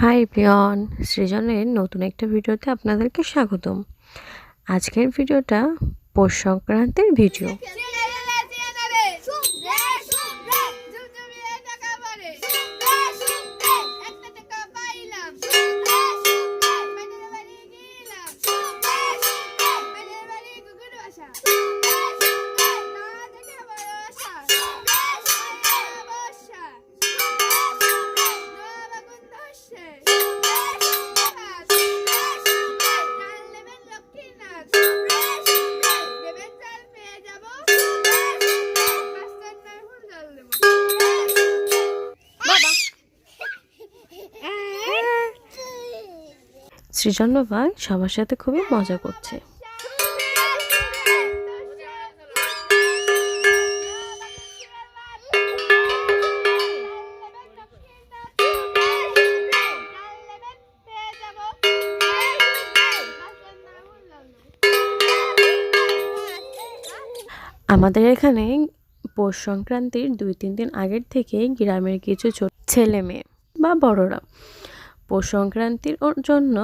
High প্রিয়ন সৃজনের নতুন একটা ভিডিওতে আপনাদেরকে স্বাগতম। আজকের ভিডিওটা পৌষ সংক্রান্তির ভিডিও। সৃজন বাবা সবার সাথে খুবই মজা করছে। আমাদের এখানে পৌষ সংক্রান্তির দুই তিন দিন আগের থেকে গ্রামের কিছু ছেলে মেয়ে বা বড়রা পৌষ সংক্রান্তির জন্য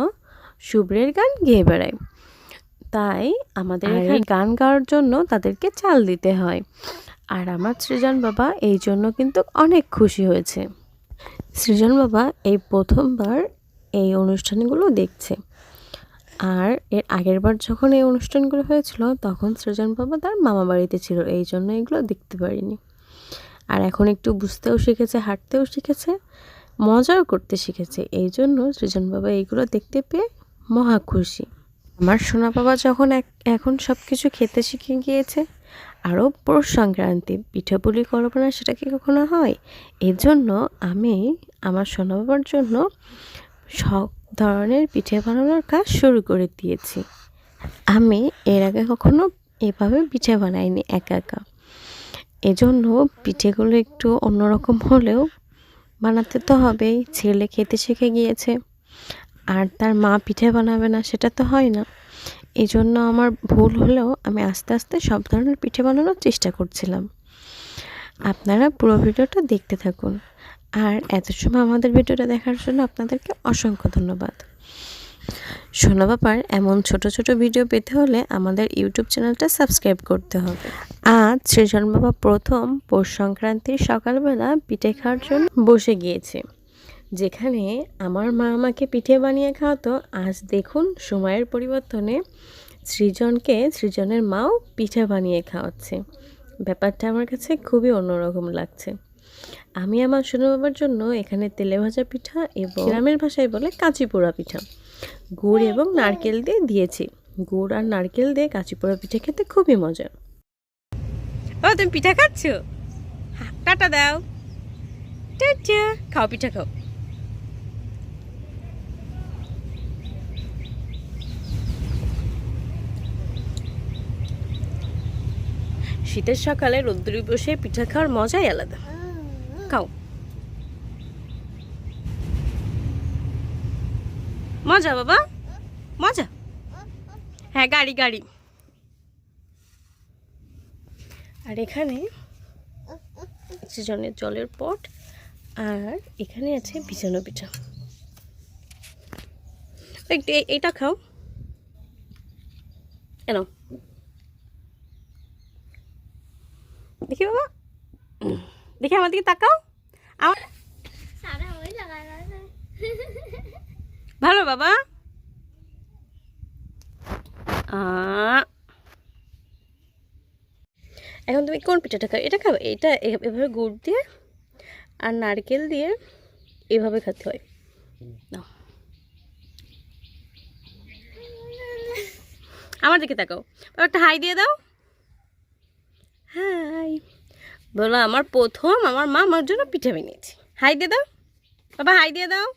শুভ্রের গান গেয়ে বেড়ায়। তাই আমাদের এখানে গান গাওয়ার জন্য তাদেরকে চাল দিতে হয়। আর আমার সৃজন বাবা এই জন্য কিন্তু অনেক খুশি হয়েছে। সৃজন বাবা এই প্রথমবার এই অনুষ্ঠানগুলো দেখছে। আর এর আগের বার যখন এই অনুষ্ঠানগুলো হয়েছিল তখন সৃজন বাবা তার মামা বাড়িতে ছিল। এই জন্য এগুলো দেখতে পারিনি। আর এখন একটু বুঝতেও শিখেছে হাঁটতেও শিখেছে মজাও করতে শিখেছে। এই জন্য সৃজন বাবা এইগুলো দেখতে পেয়ে মহা খুশি। আমার সোনা বাবা যখন এখন সব কিছু খেতে শিখে গিয়েছে, আরও পৌষ সংক্রান্তি পিঠাপুলি করব না সেটা কি কখনো হয়? এর জন্য আমি আমার সোনা বাবার জন্য সব ধরনের পিঠে বানানোর কাজ শুরু করে দিয়েছি। আমি এর আগে কখনো এভাবে পিঠে বানাইনি একা একা। এজন্য পিঠেগুলো একটু অন্যরকম হলেও বানাতে তো হবেই, ছেলে খেতে শিখে গিয়েছে। আর তার মা পিঠে বানাবে না, সেটা তো হয় না। এই জন্য আমার ভুল হলেও আমি আস্তে আস্তে সব ধরনের পিঠে বানানোর চেষ্টা করছিলাম। আপনারা পুরো ভিডিওটা দেখতে থাকুন। আর এত সময় আমাদের ভিডিওটা দেখার জন্য আপনাদেরকে অসংখ্য ধন্যবাদ। সোনা বাবার, এমন ছোট ছোট ভিডিও পেতে হলে আমাদের ইউটিউব চ্যানেলটা সাবস্ক্রাইব করতে হবে। আজ সৃজন বাবা প্রথম পৌষ সংক্রান্তির সকালবেলা পিঠে খাওয়ার জন্য বসে গিয়েছে। যেখানে আমার মা আমাকে পিঠে বানিয়ে খাওয়াতো আজ দেখুন সময়ের পরিবর্তনে সৃজনকে সৃজনের মাও পিঠে বানিয়ে খাওয়াচ্ছে। ব্যাপারটা আমার কাছে খুবই অন্যরকম লাগছে। আমি আমার সোনা বাবার জন্য এখানে তেলে ভাজা পিঠা এবং গ্রামের ভাষায় বলে কাঁচি পোড়া পিঠা গুড় এবং নারকেল দিয়ে দিয়েছি। গুড় আর নারকেল দিয়ে কাঁচি পোড়া পিঠা খেতে খুবই মজা। ও তুমি পিঠা খাচ্ছ? টাটা দাও। টাটা খাও পিঠা খাও। শীতের সকালে রোদ্দুরে বসে পিঠা খাওয়ার মজাই আলাদা। খাও। মজা বাবা? মজা? হ্যাঁ গাড়ি গাড়ি। আর এখানে সেজনের জলের পট, আর এখানে আছে বিছানো পিঠা। একটু এটা খাও। কেন দেখি বাবা। দেখি আমার দিকে তাকাও। আমার ভালো বাবা। এখন তুমি কোন পিঠাটা খাও এটা খাবে? এটা এভাবে গুড় দিয়ে আর নারকেল দিয়ে এভাবে খেতে হয়। আমার দিকে তাকাও। একটা হাই দিয়ে দাও। হাই। বলো, আমার প্রথম আমার মা আমার জন্য পিঠা বানিয়েছে। হাই দিয়ে দাও। বাবা, হাই দিয়ে দাও।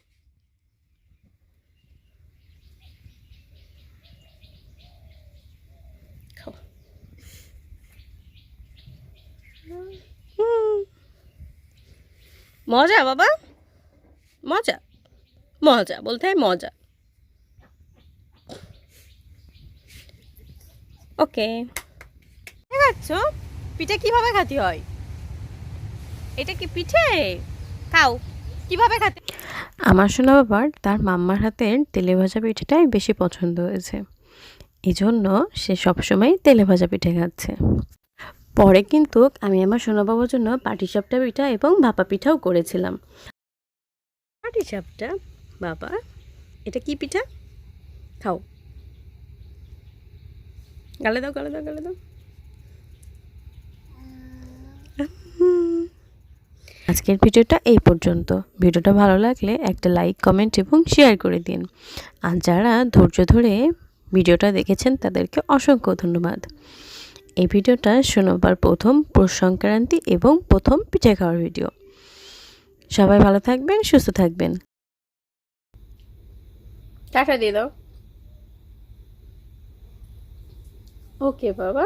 মজা বাবা। মজা। মজা, বলতে হয় মজা। ওকে। খাচ্ছ পিঠে কীভাবে খাতি হয়? এটা কি পিঠে? খাও। কীভাবে খাতে আমার শোনা বাবার তার মাম্মার হাতের তেলে ভাজা পিঠেটাই বেশি পছন্দ হয়েছে। এই জন্য সে সবসময় তেলে ভাজা পিঠে খাচ্ছে। পরে কিন্তু আমি আমার সোনা বাবার জন্য পাটিসাপটা পিঠা এবং ভাপা পিঠাও করেছিলাম। পাটিসাপটা বাবা এটা কি পিঠা? খাও। গালে দাও গালে দাও গালে দাও। আজকের ভিডিওটা এই পর্যন্ত। ভিডিওটা ভালো লাগলে একটা লাইক কমেন্ট এবং শেয়ার করে দিন। আর যারা ধৈর্য ধরে ভিডিওটা দেখেছেন, তাদেরকে অসংখ্য ধন্যবাদ। এই ভিডিওটা শোনোবার প্রথম পৌষ সংক্রান্তি এবং প্রথম পিঠে খাওয়ার ভিডিও। সবাই ভালো থাকবেন, সুস্থ থাকবেন। টাটা দিয়ে দাও। ওকে, বাবা।